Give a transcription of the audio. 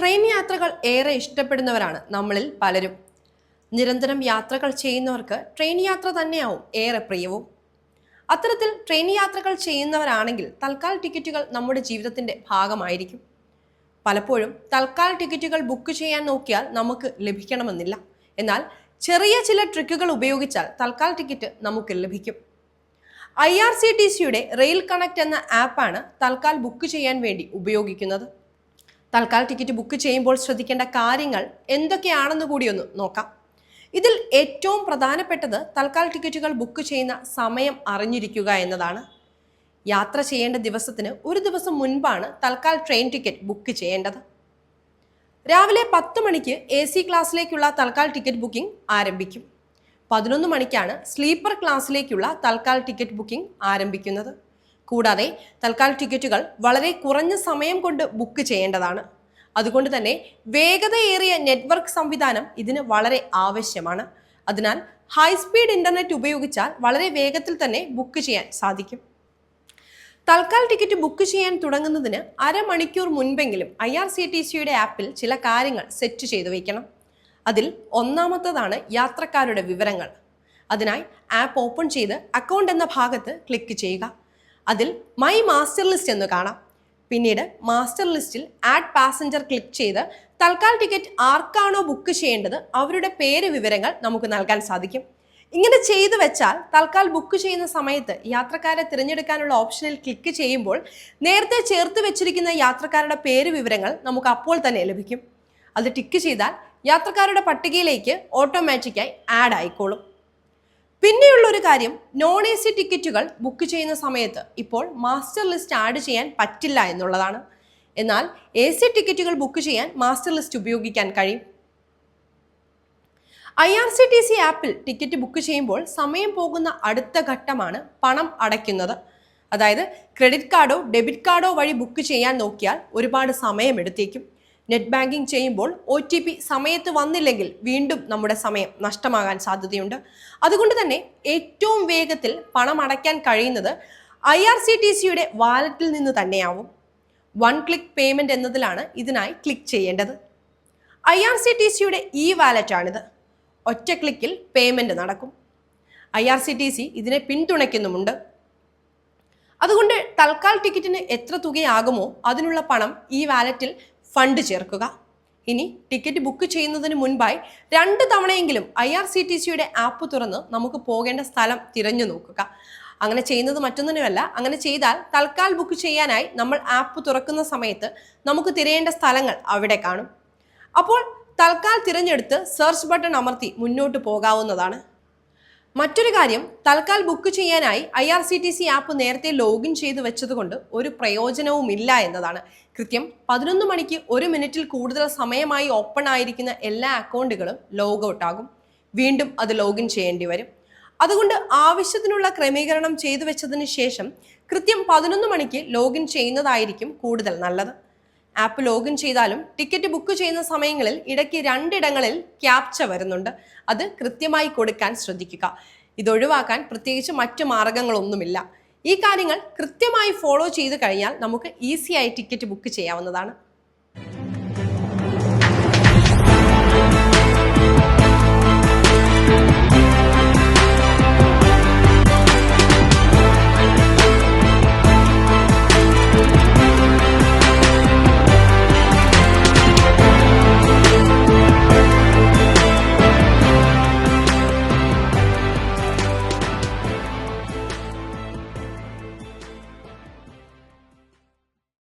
Train യാത്രകൾ ഏറെ ഇഷ്ടപ്പെടുന്നവരാണ് നമ്മളിൽ പലരും. നിരന്തരം യാത്രകൾ ചെയ്യുന്നവർക്ക് ട്രെയിൻ യാത്ര തന്നെയാവും ഏറെ പ്രിയവും. അത്തരത്തിൽ ട്രെയിൻ യാത്രകൾ ചെയ്യുന്നവരാണെങ്കിൽ തൽക്കാൽ ടിക്കറ്റുകൾ നമ്മുടെ ജീവിതത്തിന്റെ ഭാഗമായിരിക്കും. പലപ്പോഴും തൽക്കാൽ ടിക്കറ്റുകൾ ബുക്ക് ചെയ്യാൻ നോക്കിയാൽ നമുക്ക് ലഭിക്കണമെന്നില്ല. എന്നാൽ ചെറിയ ചില ട്രിക്കുകൾ ഉപയോഗിച്ചാൽ തൽക്കാൽ ടിക്കറ്റ് നമുക്ക് ലഭിക്കും. ഐ ആർ സി ടി സിയുടെ റെയിൽ കണക്ട് എന്ന ആപ്പാണ് തൽക്കാൽ ബുക്ക് ചെയ്യാൻ വേണ്ടി ഉപയോഗിക്കുന്നത്. തൽക്കാൽ ടിക്കറ്റ് ബുക്ക് ചെയ്യുമ്പോൾ ശ്രദ്ധിക്കേണ്ട കാര്യങ്ങൾ എന്തൊക്കെയാണെന്ന് ഒന്ന് നോക്കാം. ഇതിൽ ഏറ്റവും പ്രധാനപ്പെട്ടത് തൽക്കാൽ ടിക്കറ്റുകൾ ബുക്ക് ചെയ്യുന്ന സമയം അറിഞ്ഞിരിക്കുക എന്നതാണ്. യാത്ര ചെയ്യേണ്ട ദിവസത്തിന് ഒരു ദിവസം മുൻപാണ് തൽക്കാൽ ട്രെയിൻ ടിക്കറ്റ് ബുക്ക് ചെയ്യേണ്ടത്. രാവിലെ പത്ത് മണിക്ക് എ സി ക്ലാസ്സിലേക്കുള്ള തൽക്കാൽ ടിക്കറ്റ് ബുക്കിംഗ് ആരംഭിക്കും. പതിനൊന്ന് മണിക്കാണ് സ്ലീപ്പർ ക്ലാസ്സിലേക്കുള്ള തൽക്കാൽ ടിക്കറ്റ് ബുക്കിംഗ് ആരംഭിക്കുന്നത്. കൂടാതെ തൽക്കാൽ ടിക്കറ്റുകൾ വളരെ കുറഞ്ഞ സമയം കൊണ്ട് ബുക്ക് ചെയ്യേണ്ടതാണ്. അതുകൊണ്ട് തന്നെ വേഗതയേറിയ നെറ്റ്വർക്ക് സംവിധാനം ഇതിന് വളരെ ആവശ്യമാണ്. അതിനാൽ ഹൈ സ്പീഡ് ഇന്റർനെറ്റ് ഉപയോഗിച്ചാൽ വളരെ വേഗത്തിൽ തന്നെ ബുക്ക് ചെയ്യാൻ സാധിക്കും. തൽക്കാൽ ടിക്കറ്റ് ബുക്ക് ചെയ്യാൻ തുടങ്ങുന്നതിന് അരമണിക്കൂർ മുൻപെങ്കിലും ഐ ആർ സി ടി സിയുടെ ആപ്പിൽ ചില കാര്യങ്ങൾ സെറ്റ് ചെയ്തു വയ്ക്കണം അതിൽ ഒന്നാമത്തതാണ് യാത്രക്കാരുടെ വിവരങ്ങൾ. അതിനായി ആപ്പ് ഓപ്പൺ ചെയ്ത് അക്കൗണ്ട് എന്ന ഭാഗത്ത് ക്ലിക്ക് ചെയ്യുക. അതിൽ മൈ മാസ്റ്റർ ലിസ്റ്റ് എന്ന് കാണാം. പിന്നീട് മാസ്റ്റർ ലിസ്റ്റിൽ ആഡ് പാസഞ്ചർ ക്ലിക്ക് ചെയ്ത് തൽക്കാൽ ടിക്കറ്റ് ആർക്കാണോ ബുക്ക് ചെയ്യേണ്ടത് അവരുടെ പേര് വിവരങ്ങൾ നമുക്ക് നൽകാൻ സാധിക്കും. ഇങ്ങനെ ചെയ്തു വെച്ചാൽ തൽക്കാൽ ബുക്ക് ചെയ്യുന്ന സമയത്ത് യാത്രക്കാരെ തിരഞ്ഞെടുക്കാനുള്ള ഓപ്ഷനിൽ ക്ലിക്ക് ചെയ്യുമ്പോൾ നേരത്തെ ചേർത്ത് വെച്ചിരിക്കുന്ന യാത്രക്കാരുടെ പേര് വിവരങ്ങൾ നമുക്ക് അപ്പോൾ തന്നെ ലഭിക്കും. അത് ടിക്ക് ചെയ്താൽ യാത്രക്കാരുടെ പട്ടികയിലേക്ക് ഓട്ടോമാറ്റിക്കായി ആഡ് ആയിക്കോളും. പിന്നെയുള്ള ഒരു കാര്യം നോൺ എ സി ടിക്കറ്റുകൾ ബുക്ക് ചെയ്യുന്ന സമയത്ത് ഇപ്പോൾ മാസ്റ്റർ ലിസ്റ്റ് ആഡ് ചെയ്യാൻ പറ്റില്ല എന്നുള്ളതാണ്. എന്നാൽ എ സി ടിക്കറ്റുകൾ ബുക്ക് ചെയ്യാൻ മാസ്റ്റർ ലിസ്റ്റ് ഉപയോഗിക്കാൻ കഴിയും. I R C T C ആപ്പിൽ ടിക്കറ്റ് ബുക്ക് ചെയ്യുമ്പോൾ സമയം പോകുന്ന അടുത്ത ഘട്ടമാണ് പണം അടയ്ക്കുന്നത്. അതായത് ക്രെഡിറ്റ് കാർഡോ ഡെബിറ്റ് കാർഡോ വഴി ബുക്ക് ചെയ്യാൻ നോക്കിയാൽ ഒരുപാട് സമയം എടുത്തേക്കും. നെറ്റ് ബാങ്കിങ് ചെയ്യുമ്പോൾ ഒ ടി പി സമയത്ത് വന്നില്ലെങ്കിൽ വീണ്ടും നമ്മുടെ സമയം നഷ്ടമാകാൻ സാധ്യതയുണ്ട്. അതുകൊണ്ട് തന്നെ ഏറ്റവും വേഗത്തിൽ പണം അടയ്ക്കാൻ കഴിയുന്നത് ഐ ആർ സി ടി സിയുടെ വാലറ്റിൽ നിന്ന് തന്നെയാവും. വൺ ക്ലിക്ക് പേയ്മെന്റ് എന്നതിലാണ് ഇതിനായി ക്ലിക്ക് ചെയ്യേണ്ടത്. ഐ ആർ സി ടി സിയുടെ ഇ വാലറ്റാണിത്. ഒറ്റ ക്ലിക്കിൽ പേയ്മെന്റ് നടക്കും. I R C T C ഇതിനെ പിന്തുണയ്ക്കുന്നുമുണ്ട്. അതുകൊണ്ട് തൽക്കാൽ ടിക്കറ്റിന് എത്ര തുകയാകുമോ അതിനുള്ള പണം ഈ വാലറ്റിൽ ഫണ്ട് ചേർക്കുക. ഇനി ടിക്കറ്റ് ബുക്ക് ചെയ്യുന്നതിന് മുൻപായി രണ്ട് തവണയെങ്കിലും ഐ ആർ സി ടി സിയുടെ ആപ്പ് തുറന്ന് നമുക്ക് പോകേണ്ട സ്ഥലം തിരഞ്ഞു നോക്കുക. അങ്ങനെ ചെയ്യുന്നത് മറ്റൊന്നിനുമല്ല. അങ്ങനെ ചെയ്താൽ തൽക്കാൽ ബുക്ക് ചെയ്യാനായി നമ്മൾ ആപ്പ് തുറക്കുന്ന സമയത്ത് നമുക്ക് തിരയേണ്ട സ്ഥലങ്ങൾ അവിടെ കാണും. അപ്പോൾ തൽക്കാൽ തിരഞ്ഞെടുത്ത് സെർച്ച് ബട്ടൺ അമർത്തി മുന്നോട്ട് പോകാവുന്നതാണ്. മറ്റൊരു കാര്യം തൽക്കാൽ ബുക്ക് ചെയ്യാനായി I R C T C app നേരത്തെ ലോഗിൻ ചെയ്ത് വെച്ചതുകൊണ്ട് ഒരു പ്രയോജനവും ഇല്ല എന്നതാണ്. കൃത്യം പതിനൊന്ന് മണിക്ക് ഒരു മിനിറ്റിൽ കൂടുതൽ സമയമായി ഓപ്പൺ ആയിരിക്കുന്ന എല്ലാ അക്കൗണ്ടുകളും ലോഗ് ഔട്ട് ആകും. വീണ്ടും അത് ലോഗിൻ ചെയ്യേണ്ടി വരും. അതുകൊണ്ട് ആവശ്യത്തിനുള്ള ക്രമീകരണം ചെയ്തു വെച്ചതിന് ശേഷം കൃത്യം പതിനൊന്ന് മണിക്ക് ലോഗിൻ ചെയ്യുന്നതായിരിക്കും കൂടുതൽ നല്ലത്. ആപ്പ് ലോഗിൻ ചെയ്താലും ടിക്കറ്റ് ബുക്ക് ചെയ്യുന്ന സമയങ്ങളിൽ ഇടയ്ക്ക് രണ്ടിടങ്ങളിൽ ക്യാപ്ച വരുന്നുണ്ട്. അത് കൃത്യമായി കൊടുക്കാൻ ശ്രദ്ധിക്കുക. ഇതൊഴിവാക്കാൻ പ്രത്യേകിച്ച് മറ്റു മാർഗങ്ങളൊന്നുമില്ല. ഈ കാര്യങ്ങൾ കൃത്യമായി ഫോളോ ചെയ്ത് കഴിഞ്ഞാൽ നമുക്ക് ഈസിയായി ടിക്കറ്റ് ബുക്ക് ചെയ്യാവുന്നതാണ്.